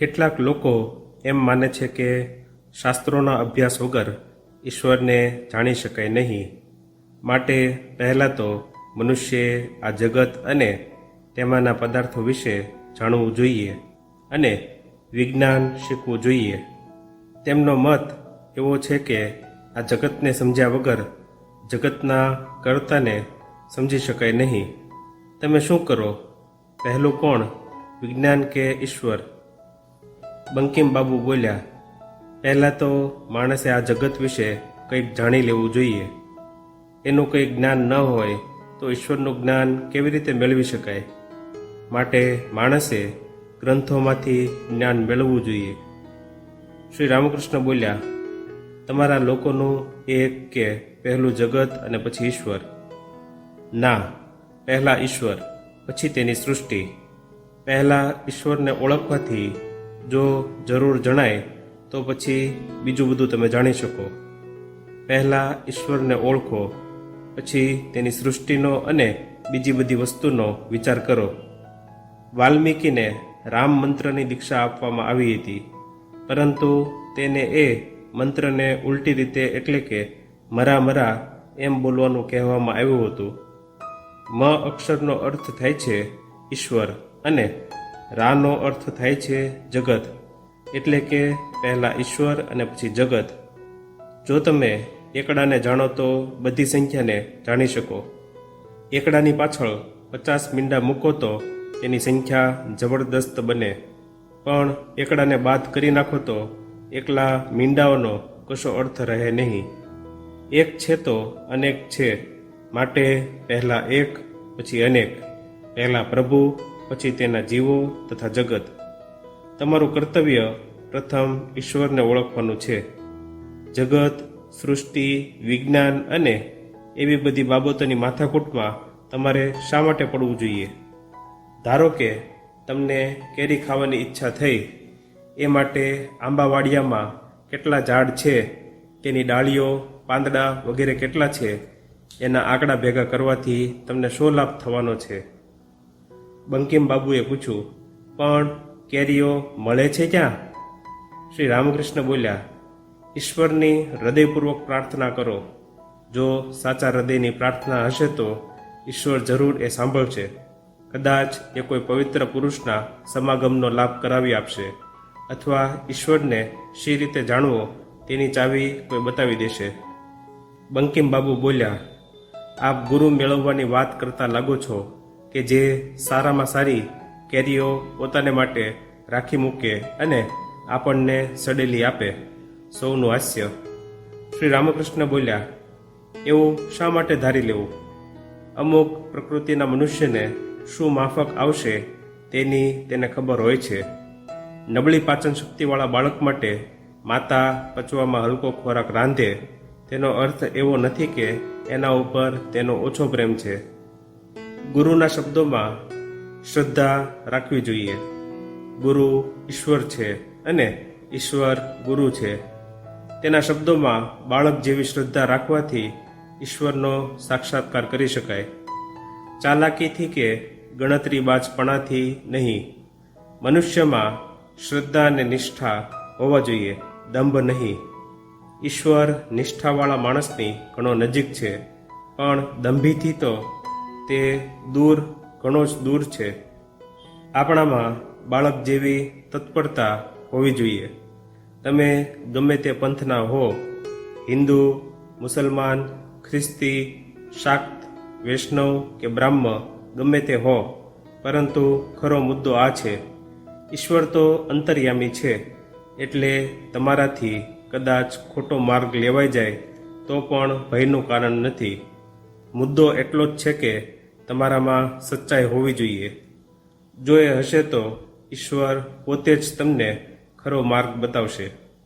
કેટલાક લોકો એમ માને છે કે શાસ્ત્રોના અભ્યાસ વગર ઈશ્વરને જાણી શકાય નહીં. માટે પહેલાં તો મનુષ્યે આ જગત અને તેમાંના પદાર્થો વિશે જાણવું જોઈએ અને વિજ્ઞાન શીખવું જોઈએ. તેમનો મત એવો છે કે આ જગતને સમજ્યા વગર જગતના કર્તાને સમજી શકાય નહીં. તમે શું કરો? પહેલું કોણ? વિજ્ઞાન કે ઈશ્વર? બંકિમ બાબુ બોલ્યા, પહેલાં તો માણસે આ જગત વિશે કંઈક જાણી લેવું જોઈએ. એનું કંઈ જ્ઞાન ન હોય તો ઈશ્વરનું જ્ઞાન કેવી રીતે મેળવી શકાય? માટે માણસે ગ્રંથોમાંથી જ્ઞાન મેળવવું જોઈએ. શ્રી રામકૃષ્ણ બોલ્યા, તમારા લોકોનું એક કે પહેલું જગત અને પછી ઈશ્વર. ના, પહેલાં ઈશ્વર, પછી તેની સૃષ્ટિ. પહેલાં ઈશ્વરને ઓળખવાથી જો જરૂર જણાય, તો પછી બીજું બધું તમે જાણી શકો. પહેલાં ઈશ્વરને ઓળખો, પછી તેની સૃષ્ટિનો અને બીજી બધી વસ્તુનો વિચાર કરો. વાલ્મીકીને રામ મંત્રની દીક્ષા આપવામાં આવી હતી, પરંતુ તેને એ મંત્રને ઉલટી રીતે એટલે કે મરા મરા એમ બોલવાનું કહેવામાં આવ્યું હતું. મ અક્ષરનો અર્થ થાય છે ઈશ્વર અને રાનો અર્થ થાય છે જગત. એટલે કે પહેલાં ઈશ્વર અને પછી જગત. જો તમે એકડાને જાણો તો બધી સંખ્યાને જાણી શકો. એકડાની પાછળ પચાસ મીંડા મૂકો તો તેની સંખ્યા જબરદસ્ત બને. પણ એકડાને બાદ કરી નાખો તો એકલા મીંડાઓનો કશો અર્થ રહે નહીં. એક છે તો અનેક છે. માટે પહેલાં એક, પછી અનેક. પહેલાં પ્રભુ પછી તેના જીવો તથા જગત. તમારું કર્તવ્ય પ્રથમ ઈશ્વરને ઓળખવાનું છે. જગત, સૃષ્ટિ, વિજ્ઞાન અને એવી બધી બાબતોની માથાકૂટમાં તમારે શા માટે પડવું જોઈએ? ધારો કે તમને કેરી ખાવાની ઈચ્છા થઈ, એ માટે આંબાવાડિયામાં કેટલા ઝાડ છે, તેની ડાળીઓ, પાંદડા વગેરે કેટલા છે, એના આંકડા ભેગા કરવાથી તમને શું લાભ થવાનો છે? બંકિમ બાબુએ પૂછ્યું, પણ કેરીઓ મળે છે ક્યાં? શ્રી રામકૃષ્ણ બોલ્યા, ઈશ્વરની હૃદયપૂર્વક પ્રાર્થના કરો. જો સાચા હૃદયની પ્રાર્થના હશે તો ઈશ્વર જરૂર એ સાંભળશે. કદાચ એ કોઈ પવિત્ર પુરુષના સમાગમનો લાભ કરાવી આપશે અથવા ઈશ્વરને શી રીતે જાણવો તેની ચાવી કોઈ બતાવી દેશે. બંકિમ બાબુ બોલ્યા, આપ ગુરુ મેળવવાની વાત કરતા લાગો છો. કે જે સારામાં સારી કેરીઓ પોતાને માટે રાખી મૂકે અને આપણને સડેલી આપે. સૌનું હાસ્ય. શ્રી રામકૃષ્ણ બોલ્યા, એવું શા માટે ધારી લેવું? અમુક પ્રકૃતિના મનુષ્યને શું માફક આવશે તેની તેને ખબર હોય છે. નબળી પાચન શક્તિવાળા બાળક માટે માતા પચવામાં હલકો ખોરાક રાંધે. તેનો અર્થ એવો નથી કે એના ઉપર તેનો ઓછો પ્રેમ છે. ગુરુના શબ્દોમાં શ્રદ્ધા રાખવી જોઈએ. ગુરુ ઈશ્વર છે અને ઈશ્વર ગુરુ છે. તેના શબ્દોમાં બાળક જેવી શ્રદ્ધા રાખવાથી ઈશ્વરનો સાક્ષાત્કાર કરી શકાય. ચાલાકીથી કે ગણતરીબાજપણાથી નહીં. મનુષ્યમાં શ્રદ્ધા અને નિષ્ઠા હોવા જોઈએ, દંભ નહીં. ઈશ્વર નિષ્ઠાવાળા માણસની ઘણો નજીક છે, પણ દંભીથી તો તે દૂર, ઘણો જ દૂર છે. આપણામાં બાળક જેવી તત્પરતા હોવી જોઈએ. તમે ગમે તે પંથના હો, હિન્દુ, મુસલમાન, ખ્રિસ્તી, શાક્ત, વૈષ્ણવ કે બ્રાહ્મ, ગમે તે હો, પરંતુ ખરો મુદ્દો આ છે, ઈશ્વર તો અંતર્યામી છે, એટલે તમારાથી કદાચ ખોટો માર્ગ લેવાઈ જાય, તો પણ ભયનું કારણ નથી. મુદ્દો એટલો જ છે કે તમારામાં સચ્ચાઈ હોવી જોઈએ. જો એ હશે તો ઈશ્વર પોતે જ તમને ખરો માર્ગ બતાવશે.